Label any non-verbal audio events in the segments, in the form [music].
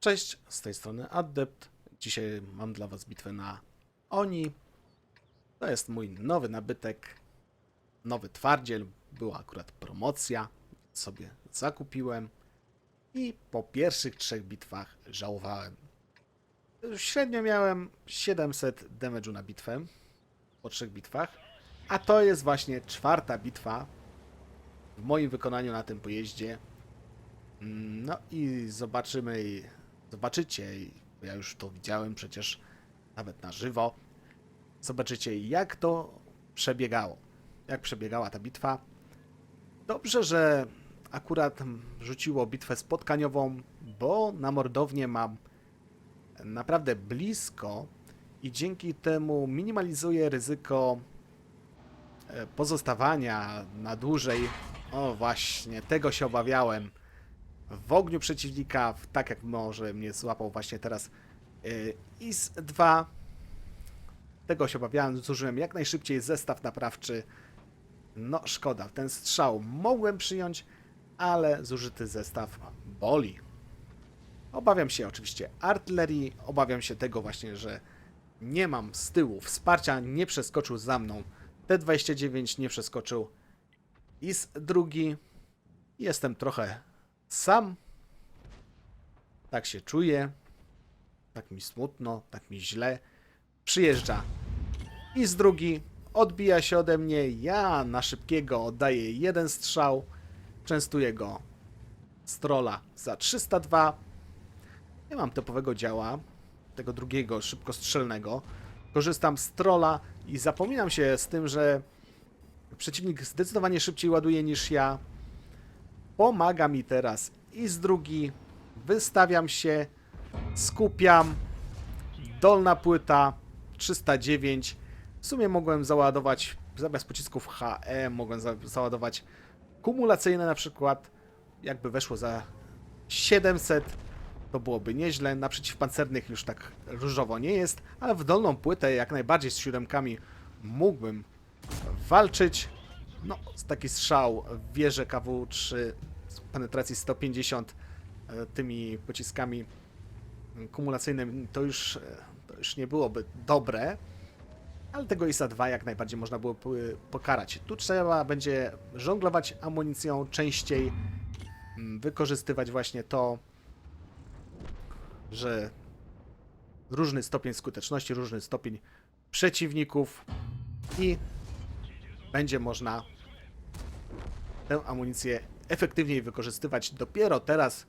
Cześć, z tej strony Adept. Dzisiaj mam dla Was bitwę na Oni. To jest mój nowy nabytek, nowy twardziel. Była akurat promocja, sobie zakupiłem. I po pierwszych trzech bitwach żałowałem. Średnio miałem 700 damage'u na bitwę po trzech bitwach. A to jest właśnie czwarta bitwa w moim wykonaniu na tym pojeździe. Mm, No i zobaczymy, zobaczycie, ja już to widziałem przecież nawet na żywo. Zobaczycie, jak to przebiegało. Jak przebiegała ta bitwa. Dobrze, że akurat rzuciło bitwę spotkaniową, bo na mordownię mam naprawdę blisko i dzięki temu minimalizuje ryzyko e, pozostawania na dłużej. O właśnie, tego się obawiałem. W ogniu przeciwnika, tak jak może mnie złapał właśnie teraz yy, IS-2. Tego się obawiałem, zużyłem jak najszybciej zestaw naprawczy. No szkoda, ten strzał mogłem przyjąć, ale zużyty zestaw boli. Obawiam się oczywiście artylerii, obawiam się tego właśnie, że nie mam z tyłu wsparcia, nie przeskoczył za mną T-29, nie przeskoczył IS drugi. Jestem trochę sam. Tak się czuję. Tak mi smutno, tak mi źle. Przyjeżdża IS drugi, odbija się ode mnie, ja na szybkiego oddaję jeden strzał, częstuję go z trolla za 302. Nie mam typowego działa, tego drugiego szybkostrzelnego. Korzystam z trolla i zapominam się z tym, że przeciwnik zdecydowanie szybciej ładuje niż ja. Pomaga mi teraz i z drugi. Wystawiam się, skupiam. Dolna płyta 309. W sumie mogłem załadować zamiast pocisków HE, mogłem za załadować kumulacyjne na przykład. Jakby weszło za 700, to byłoby nieźle. Na przeciwpancernych już tak różowo nie jest, ale w dolną płytę jak najbardziej z siódemkami mógłbym walczyć. No, taki strzał w wieżę KW-3 z penetracji 150 e, tymi pociskami kumulacyjnymi to już, e, to już nie byłoby dobre, ale tego ISA 2 jak najbardziej można było po- pokarać. Tu trzeba będzie żonglować amunicją częściej, mm, wykorzystywać właśnie to, że różny stopień skuteczności, różny stopień przeciwników i będzie można tę amunicję efektywniej wykorzystywać. Dopiero teraz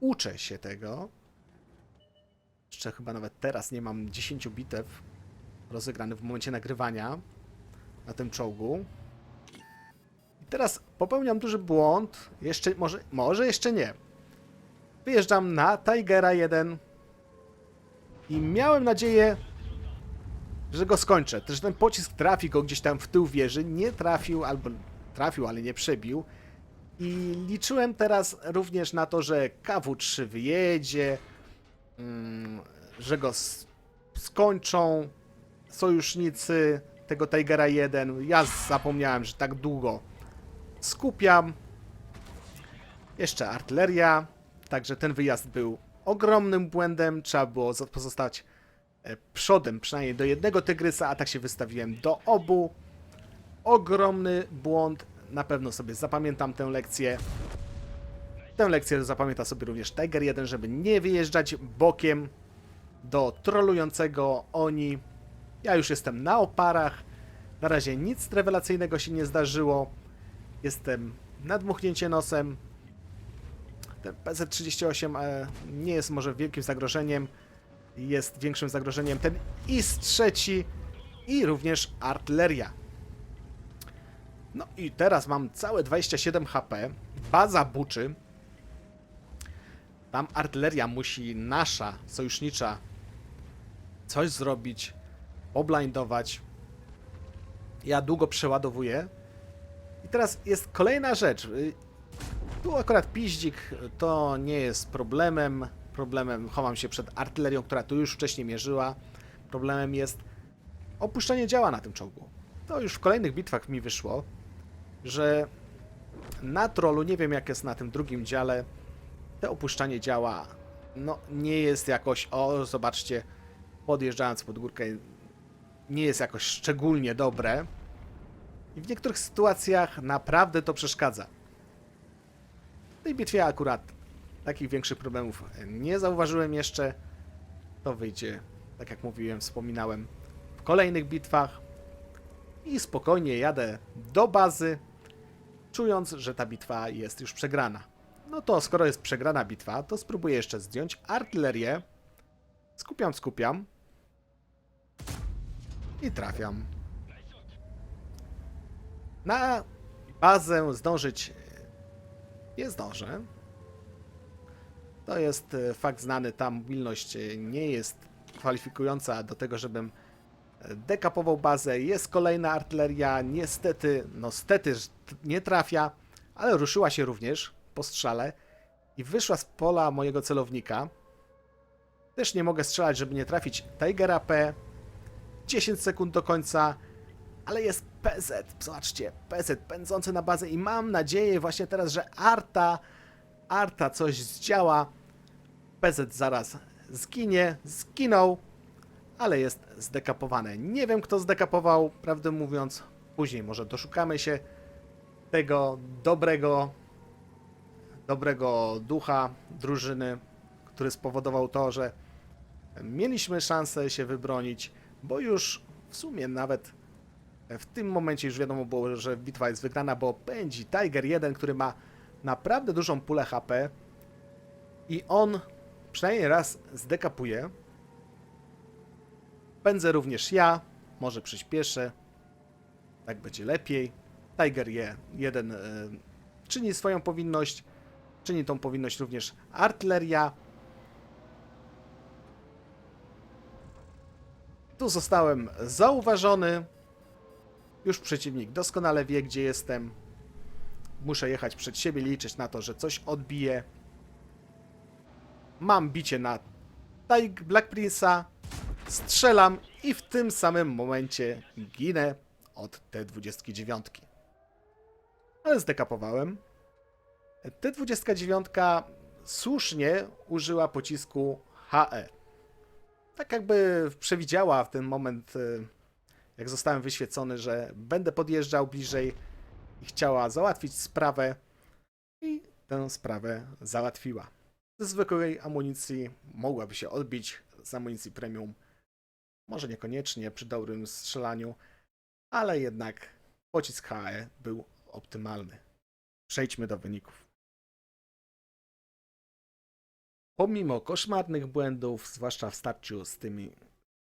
uczę się tego. Jeszcze chyba nawet teraz nie mam 10 bitew rozegranych w momencie nagrywania na tym czołgu. I teraz popełniam duży błąd. Jeszcze, może, może jeszcze nie. Wyjeżdżam na Tigera 1 i miałem nadzieję, że go skończę. Też ten pocisk trafi go gdzieś tam w tył wieży. Nie trafił, albo trafił, ale nie przebił. I liczyłem teraz również na to, że KW3 wyjedzie, mm, że go skończą sojusznicy tego Tigera 1. Ja zapomniałem, że tak długo skupiam. Jeszcze artyleria. Także ten wyjazd był ogromnym błędem. Trzeba było pozostać przodem, przynajmniej do jednego tygrysa, a tak się wystawiłem do obu. Ogromny błąd. Na pewno sobie zapamiętam tę lekcję. Tę lekcję zapamięta sobie również Tiger 1, żeby nie wyjeżdżać bokiem do trolującego oni. Ja już jestem na oparach. Na razie nic rewelacyjnego się nie zdarzyło. Jestem na dmuchnięcie nosem. Ten PZ-38 e, nie jest może wielkim zagrożeniem. Jest większym zagrożeniem ten IS-3 i również artyleria. No i teraz mam całe 27 HP. Baza buczy. Tam artyleria musi nasza, sojusznicza, coś zrobić, oblindować. Ja długo przeładowuję. I teraz jest kolejna rzecz. Y, Tu akurat piździk to nie jest problemem. Problemem chowam się przed artylerią, która tu już wcześniej mierzyła. Problemem jest opuszczenie działa na tym czołgu. To już w kolejnych bitwach mi wyszło, że na trollu, nie wiem jak jest na tym drugim dziale, te opuszczanie działa no nie jest jakoś, o zobaczcie, podjeżdżając pod górkę, nie jest jakoś szczególnie dobre. I w niektórych sytuacjach naprawdę to przeszkadza. W tej bitwie akurat takich większych problemów nie zauważyłem jeszcze. To wyjdzie, tak jak mówiłem, wspominałem, w kolejnych bitwach. I spokojnie jadę do bazy, czując, że ta bitwa jest już przegrana. No to skoro jest przegrana bitwa, to spróbuję jeszcze zdjąć artylerię. Skupiam, skupiam. I trafiam. Na bazę zdążyć nie zdążę. To jest e, fakt znany, ta mobilność e, nie jest kwalifikująca do tego, żebym e, dekapował bazę. Jest kolejna artyleria, niestety, no stety nie trafia, ale ruszyła się również po strzale i wyszła z pola mojego celownika. Też nie mogę strzelać, żeby nie trafić Tiger AP. 10 sekund do końca, ale jest PZ, zobaczcie, PZ pędzący na bazę i mam nadzieję właśnie teraz, że Arta, Arta coś zdziała. PZ zaraz zginie, zginął, ale jest zdekapowane. Nie wiem kto zdekapował, prawdę mówiąc, później może doszukamy się tego dobrego, dobrego ducha drużyny, który spowodował to, że mieliśmy szansę się wybronić, bo już w sumie nawet w tym momencie już wiadomo było, że bitwa jest wygrana, bo pędzi Tiger 1, który ma naprawdę dużą pulę HP i on przynajmniej raz zdekapuje. Pędzę również ja, może przyspieszę, tak będzie lepiej. Tiger je, jeden e, czyni swoją powinność, czyni tą powinność również artyleria. Tu zostałem zauważony. Już przeciwnik doskonale wie, gdzie jestem. Muszę jechać przed siebie, liczyć na to, że coś odbije. Mam bicie na Tig Black Prince'a. Strzelam i w tym samym momencie ginę od T-29. Ale zdekapowałem. T-29 słusznie użyła pocisku HE. Tak jakby przewidziała w ten moment, y, jak zostałem wyświecony, że będę podjeżdżał bliżej i chciała załatwić sprawę i tę sprawę załatwiła. Ze zwykłej amunicji mogłaby się odbić z amunicji premium. Może niekoniecznie przy dobrym strzelaniu, ale jednak pocisk HE był optymalny. Przejdźmy do wyników. Pomimo koszmarnych błędów, zwłaszcza w starciu z tymi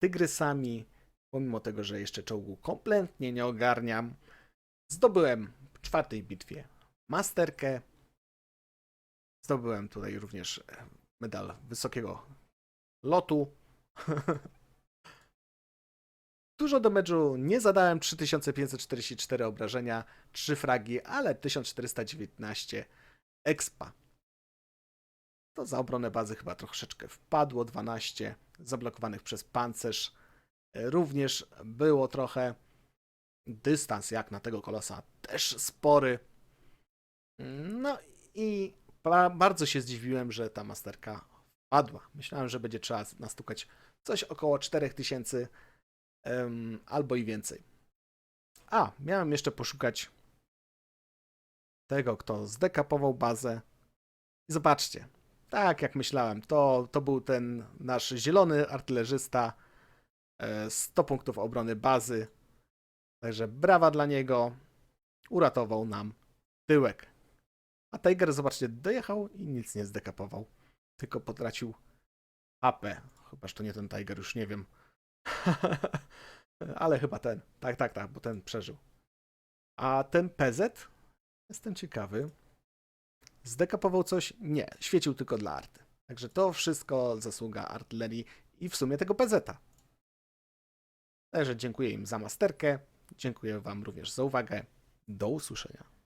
tygrysami, pomimo tego, że jeszcze czołgu kompletnie nie ogarniam, zdobyłem w czwartej bitwie masterkę. Zdobyłem tutaj również e, medal wysokiego lotu. [laughs] Dużo do meczu nie zadałem, 3544 obrażenia, 3 fragi, ale 1419 expa. To za obronę bazy chyba troszeczkę wpadło, 12 zablokowanych przez pancerz. E, Również było trochę dystans jak na tego kolosa też spory. No i bardzo się zdziwiłem, że ta masterka padła. Myślałem, że będzie trzeba nastukać coś około 4000 em, albo i więcej. A, miałem jeszcze poszukać tego, kto zdekapował bazę. Zobaczcie, tak jak myślałem, to, to był ten nasz zielony artylerzysta. e, 100 punktów obrony bazy. Także brawa dla niego. Uratował nam tyłek. A Tiger, zobaczcie, dojechał i nic nie zdekapował. Tylko potracił HP. Chyba, że to nie ten Tiger, już nie wiem. [laughs] Ale chyba ten. Tak, tak, tak, bo ten przeżył. A ten PZ? Jestem ciekawy. Zdekapował coś? Nie, świecił tylko dla arty. Także to wszystko zasługa artylerii i w sumie tego PZ-a. Także dziękuję im za masterkę. Dziękuję Wam również za uwagę. Do usłyszenia.